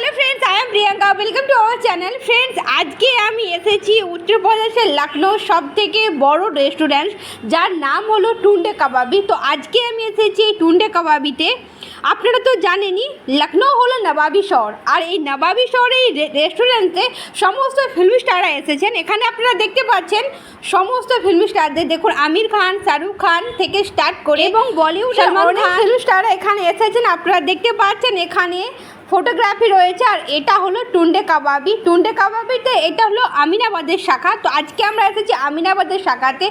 Hello friends I am Priyanka welcome to our channel friends আজকে আমি এসেছি উত্তরপ্রদেশের লখনৌ সব থেকে বড় রেস্টুরেন্ট যার নাম হলো টুন্ডে কাবাবি। তো আজকে আমি এসেছি এই টুন্ডে কাবাবিতে। আপনারা তো জানেনই লখনৌ হলো নবাবি শহর। আর এই নবাবি শহরে এই রেস্টুরেন্টে সমস্ত ফিল্ম স্টাররা এসেছেন। এখানে আপনারা দেখতে পাচ্ছেন সমস্ত ফিল্ম স্টারদের দেখুন আমির খান শাহরুখ খান থেকে স্টার্ট করে এবং বলিউড ফিল্ম স্টাররা এখানে এসেছেন। আপনারা দেখতে পাচ্ছেন এখানে ফটোগ্রাফি রয়েছে আর এটা হলো টুন্ডে কাবাবি। টুন্ডে কাবাবিতে এটা হলো আমিনাবাদের শাখা। তো আজকে আমরা এসেছি আমিনাবাদের শাখাতে।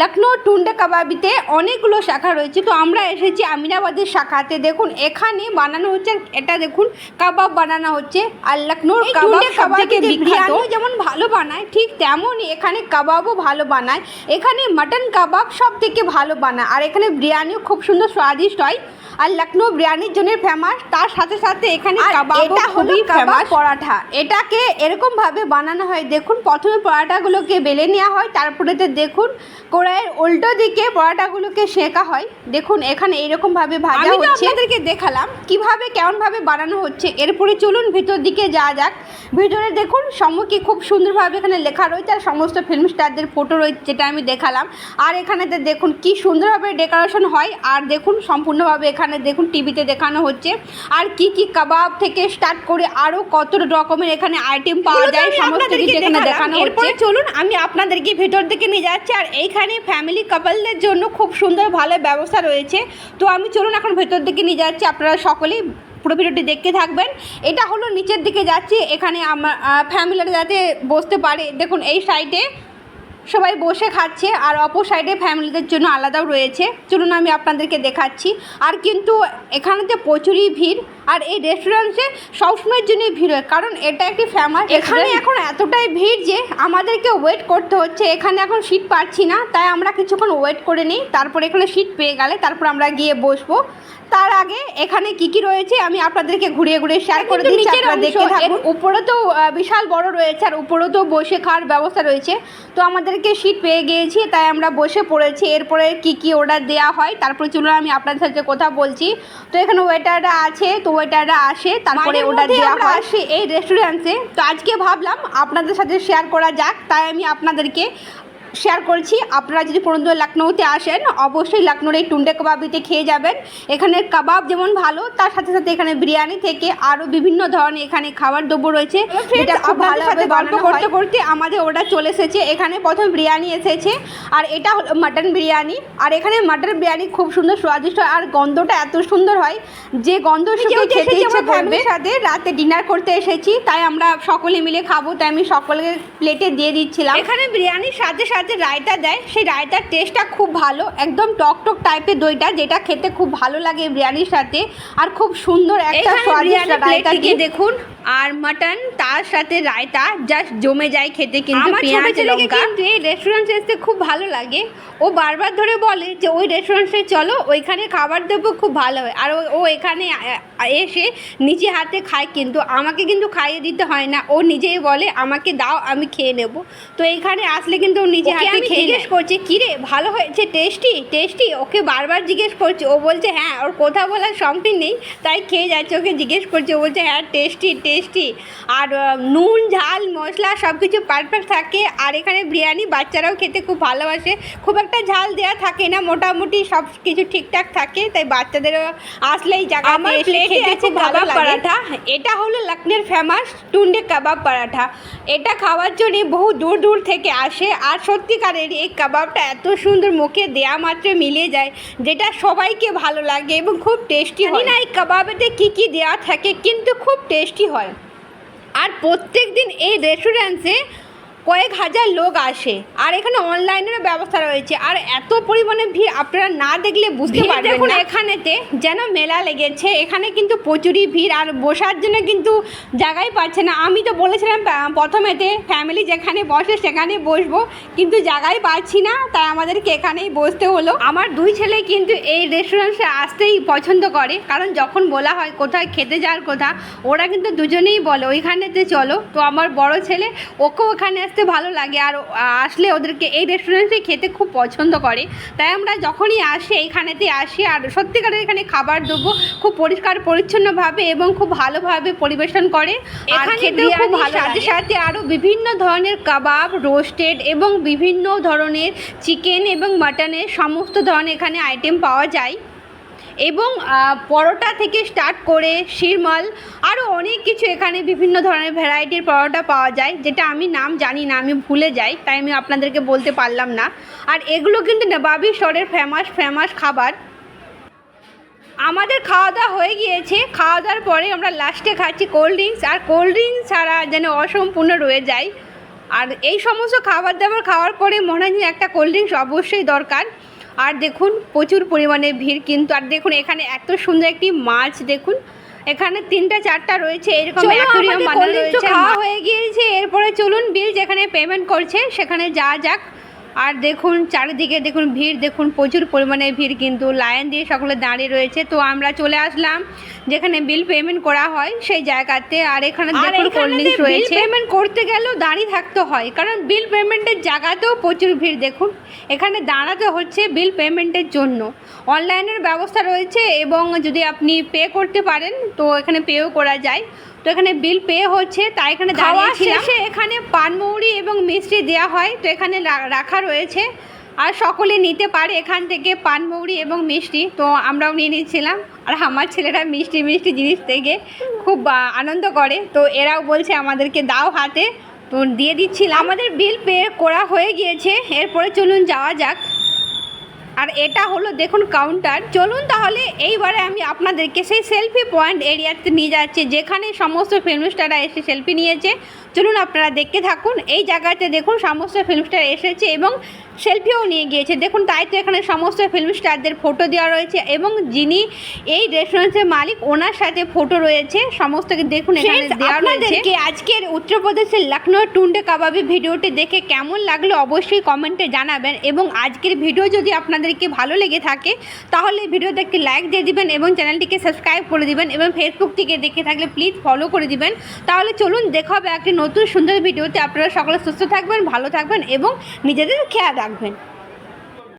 লখনৌ টুন্ডে কাবাবিতে অনেকগুলো শাখা রয়েছে। তো আমরা এসেছি আমিনাবাদের শাখাতে। দেখুন এখানে বানানো হচ্ছে এটা দেখুন কাবাব বানানো হচ্ছে। আর লখনৌর কাবাব টুন্ডে সব থেকে বিখ্যাত। যেমন ভালো বানায় ঠিক তেমনই এখানে কাবাবও ভালো বানায়। এখানে মাটন কাবাব সব থেকে ভালো বানায়। আর এখানে বিরিয়ানিও খুব সুন্দর স্বাদিষ্ট হয়। আর লখনৌ বিরিয়ানির জন্য ফেমাস তার সাথে সাথে এখানে এটা হলো কাবাব পরাঠা। এটাকে এরকম ভাবে বানানো হয় দেখুন প্রথমে পরাঠাগুলোকে বেলে নেওয়া হয় তারপরেতে দেখুন কড়াইয়ের উল্টো দিকে পরাঠাগুলোকে সেঁকা হয়। দেখুন এখানে এরকম ভাবে ভাজা হচ্ছে। আপনাদেরকে দেখালাম কীভাবে কেমন ভাবে বানানো হচ্ছে। এরপরে চলুন ভিতর দিকে যাওয়া যাক। ভিতরে দেখুন সম্মুখে খুব সুন্দরভাবে এখানে লেখা রয়েছে আর সমস্ত ফিল্ম স্টারদের ফটো রয়েছে যেটা আমি দেখালাম। আর এখানেতে দেখুন কি সুন্দরভাবে ডেকোরেশন হয়। আর দেখুন সম্পূর্ণভাবে এখানে দেখুন টিভিতে দেখানো হচ্ছে। আর কি কি কাবাব থেকে স্টার্ট করে আরও কত রকমের এখানে আইটেম পাওয়া যায় সমস্ত কিছু এখানে দেখানো এরপরে হচ্ছে চলুন আমি আপনাদেরকে ভেতর দিকে নিয়ে যাচ্ছি। আর এইখানে ফ্যামিলি কাপলদের জন্য খুব সুন্দর ভালো ব্যবস্থা রয়েছে। তো আমি চলুন এখন ভেতর দিকে নিয়ে যাচ্ছি। আপনারা সকলেই পুরো ভিডিওটি দেখতে থাকবেন। এটা হলো নিচের দিকে যাচ্ছি। এখানে আমার ফ্যামিলিরা যাতে বসতে পারে। দেখুন এই সাইডে সবাই বসে খাচ্ছে আর অপর সাইডে ফ্যামিলিদের জন্য আলাদাও রয়েছে। চলুন আমি আপনাদেরকে দেখাচ্ছি। আর কিন্তু এখানেতে প্রচুরই ভিড়। আর এই রেস্টুরেন্টে সবসময়ের জন্যই ভিড় হয়। কারণ এটা একটি ফেমাস এখানে এখন এতটাই ভিড় যে আমাদেরকে ওয়েট করতে হচ্ছে। এখানে এখন সিট পাচ্ছি না তাই আমরা কিছুক্ষণ ওয়েট করে নিই। তারপর এখানে সিট পেয়ে গেলে তারপর আমরা গিয়ে বসবো। তার আগে এখানে কি কি রয়েছে আমি আপনাদেরকে ঘুরিয়ে ঘুরিয়ে শেয়ার করে দিচ্ছি আপনারা দেখতে থাকুন। উপরে তো বিশাল বড় রয়েছে আর উপরেও তো বসে খাওয়ার ব্যবস্থা রয়েছে। তো আমাদেরকে সিট পেয়ে গিয়েছি তাই আমরা বসে পড়েছি। এরপরে কি কি অর্ডার দেওয়া হয় তারপরে চলুন আমি আপনাদের সাথে কথা বলছি। তো এখানে ওয়েটাররা আছে তো ওয়েটাররা আসে তারপরে ওটা অর্ডার দেওয়া হয়। আসি এই রেস্টুরেন্টে তো আজকে ভাবলাম আপনাদের সাথে শেয়ার করা যাক তাই আমি আপনাদেরকে শেয়ার করছি। আপনারা যদি কোনোদিন লখনৌতে আসেন অবশ্যই লখনৌর এই টুন্ডে কাবাবিতে খেয়ে যাবেন। এখানে কাবাব যেমন ভালো তার সাথে সাথে এখানে বিরিয়ানি থেকে আরও বিভিন্ন ধরনের এখানে খাবার দ্রব্য রয়েছে। খুব ভালোভাবে গল্প করতে করতে আমাদের ওটা চলে এসেছে। এখানে প্রথম বিরিয়ানি এসেছে। আর এটা হলো মাটন বিরিয়ানি। আর এখানে মাটন বিরিয়ানি খুব সুন্দর স্বাদিষ্ট আর গন্ধটা এত সুন্দর হয় যে গন্ধ শুকে যেহেতু খেতে ইচ্ছে করবে। সাথে। রাতে ডিনার করতে এসেছি তাই আমরা সকলে মিলে খাব। তাই আমি সকলের প্লেটে দিয়ে দিচ্ছিলাম। এখানে বিরিয়ানির সাথে সাথে রায়তা দেয় সেই রায়তার টেস্টটা খুব ভালো। একদম টক টক টাইপের দইটা যেটা খেতে খুব ভালো লাগে বিরিয়ানির সাথে। আর খুব সুন্দর একটা রায়তা দিয়ে দেখুন আর মাটন তার সাথে রায়তা জাস্ট জমে যায় খেতে কিন্তু পেঁয়াজ লঙ্কা। কিন্তু এই রেস্টুরেন্টে আসতে খুব ভালো লাগে। ও বারবার ধরে বলে যে ওই রেস্টুরেন্টে চলো ওইখানে খাবার দেবো খুব ভালো হয়। আর ও- এখানে এসে নিজে হাতে খায় কিন্তু আমাকে কিন্তু খাইয়ে দিতে হয় না। ও নিজেই বলে আমাকে দাও আমি খেয়ে নেব। তো এইখানে আসলে কিন্তু ও নিজে হাতে আমি খেয়ে জিজ্ঞেস করছে কিরে ভালো হয়েছে টেস্টি টেস্টি ওকে বারবার জিজ্ঞেস করছে ও বলছে হ্যাঁ ওর কথা বলার সংটি নেই তাই খেয়ে যাচ্ছে। ওকে জিজ্ঞেস করছে ও বলছে হ্যাঁ টেস্টি টেস্টি আর নুন ঝাল মশলা সব কিছু পারফেক্ট থাকে। আর এখানে বিরিয়ানি বাচ্চারাও খেতে খুব ভালোবাসে। খুব একটা ঝাল দেওয়া থাকে না মোটামুটি সব কিছু ঠিকঠাক থাকে তাই বাচ্চাদেরও আসলেই জায়গা আমার খেতে আছে কাবাব পরাঠা। এটা হলো লখনৌর ফেমাস টুন্ডে কাবাব পরাঠা। এটা খাওয়ার জন্য বহু দূর দূর থেকে আসে। আর সত্যিকারের এই কাবাবটা এত সুন্দর মুখে দেয়া মাত্র মিলে যায় যেটা সবাইকে ভালো লাগে এবং খুব টেস্টি হয়। না এই কাবাবেতে কী কী দেওয়া থাকে কিন্তু খুব টেস্টি হয়। আর প্রত্যেক দিন এই রেস্টুরেন্টসে কয়েক হাজার লোক আসে। আর এখানে অনলাইনের ব্যবস্থা রয়েছে। আর এত পরিমাণে ভিড় আপনারা না দেখলে বুঝতে পারবেন দেখুন এখানেতে যেন মেলা লেগেছে। এখানে কিন্তু প্রচুরই ভিড়। আর বসার জন্য কিন্তু জায়গাই পাচ্ছে না। আমি তো বলেছিলাম প্রথমেতে ফ্যামিলি যেখানে বসে সেখানে বসবো। কিন্তু জায়গাই পাচ্ছি না। তাই আমাদেরকে এখানেই বসতে হলো। আমার দুই ছেলে কিন্তু এই রেস্টুরেন্টে আসতেই পছন্দ করে। কারণ যখন বলা হয় কোথায় খেতে যাওয়ার কথা ওরা কিন্তু দুজনেই বলে ওইখানেতে চলো। তো আমার বড় ছেলে ওকেও ওখানে আসতে ভালো লাগে আর আসলে ওদেরকে এই রেস্টুরেন্টে খেতে খুব পছন্দ করে। তাই আমরা যখনই আসি এইখানেতে আসি আর সত্যিকারের এখানে খাবার দেবো খুব পরিষ্কার পরিচ্ছন্নভাবে এবং খুব ভালোভাবে পরিবেশন করে। আর খেতেও খুব ভালো সাথে সাথে আরও বিভিন্ন ধরনের কাবাব রোস্টেড এবং বিভিন্ন ধরনের চিকেন এবং মাটনের সমস্ত ধরনের এখানে আইটেম পাওয়া যায়। এবং পরোটা থেকে স্টার্ট করে শিরমাল আরও অনেক কিছু এখানে বিভিন্ন ধরনের ভ্যারাইটির পরোটা পাওয়া যায়, যেটা আমি নাম জানি না, আমি ভুলে যাই, তাই আমি আপনাদেরকে বলতে পারলাম না। আর এগুলো কিন্তু নবাবি স্টোরের ফেমাস ফেমাস খাবার। আমাদের খাওয়া দাওয়া হয়ে গিয়েছে খাওয়া দাওয়ার পরে আমরা লাস্টে খাচ্ছি কোল্ড ড্রিঙ্কস আর কোল্ড ড্রিঙ্কস ছাড়া যেন অসম্পূর্ণ রয়ে যায়। আর এই সমস্ত খাবার দাবার খাওয়ার পরে মনে হয় একটা কোল্ড ড্রিঙ্কস অবশ্যই দরকার। আর দেখুন প্রচুর পরিমাণে ভিড় কিন্তু আর দেখুন এখানে এত সুন্দর একটি মাছ দেখুন। এখানে তিনটা চারটা রয়েছে এরকম বানানো রয়েছে। খাওয়া হয়ে গিয়েছে এরপরে চলুন বিল যেখানে পেমেন্ট করছে সেখানে যা যাক। আর দেখুন চারিদিকে দেখুন ভিড় দেখুন প্রচুর পরিমাণে ভিড় কিন্তু লাইন দিয়ে সকলে দাঁড়িয়ে রয়েছে। তো আমরা চলে আসলাম যেখানে বিল পেমেন্ট করা হয় সেই জায়গাতে। আর এখানে দেখুন কোল্ড ড্রিঙ্কস রয়েছে। পেমেন্ট করতে গেলেও দাঁড়িয়ে থাকতে হয় কারণ বিল পেমেন্টের জায়গাতেও প্রচুর ভিড়। দেখুন এখানে দাঁড়াতে হচ্ছে বিল পেমেন্টের জন্য। অনলাইনের ব্যবস্থা রয়েছে এবং যদি আপনি পে করতে পারেন তো এখানে পেও করা যায়। তো এখানে বিল পে হচ্ছে তাই এখানে দাঁড়িয়েছিলাম। এখানে পানমৌরি এবং মিষ্টি দেওয়া হয় তো এখানে রাখা রয়েছে। আর সকলে নিতে পারে এখান থেকে পানমৌরি এবং মিষ্টি তো আমরাও নিয়ে নিচ্ছিলাম। আর আমার ছেলেরা মিষ্টি মিষ্টি জিনিস থেকে খুব আনন্দ করে তো এরাও বলছে আমাদেরকে দাও হাতে তো দিয়ে দিচ্ছিলাম। আমাদের বিল পে করা হয়ে গিয়েছে এরপরে চলুন যাওয়া যাক। আর এটা হলো দেখুন কাউন্টার চলুন তাহলে এইবারে আমি আপনাদেরকে সেই সেলফি পয়েন্ট এরিয়াতে নিয়ে যাচ্ছি যেখানে সমস্ত ফিল্ম স্টাররা এসে সেলফি নিয়েছে। চলুন আপনারা দেখতে থাকুন এই জায়গাতে দেখুন সমস্ত ফিল্ম স্টার এসেছে এবং সেলফিও নিয়ে গিয়েছে। দেখুন তাই তো এখানে সমস্ত ফিল্ম স্টারদের ফটো দেওয়া রয়েছে এবং যিনি এই রেস্টুরেন্টের মালিক ওনার সাথে ফটো রয়েছে। সমস্ত দেখুন এখানে দেওয়া রয়েছে। আজকের উত্তরপ্রদেশের লখনৌ টুন্ডে কাবাবি ভিডিওটি দেখে কেমন লাগল অবশ্যই কমেন্টে জানাবেন এবং আজকের ভিডিও যদি আপনাদেরকে ভালো লেগে থাকে, তাহলে ভিডিওতে একটি লাইক দিয়ে দিবেন এবং চ্যানেলটিকে সাবস্ক্রাইব করে দিবেন এবং ফেসবুক থেকে দেখে থাকলে প্লিজ ফলো করে দিবেন। তাহলে চলুন দেখা হবে একটি নতুন সুন্দর ভিডিওতে। আপনারা সকলে সুস্থ থাকবেন, ভালো থাকবেন এবং নিজেদের খেয়াল রাখবেন।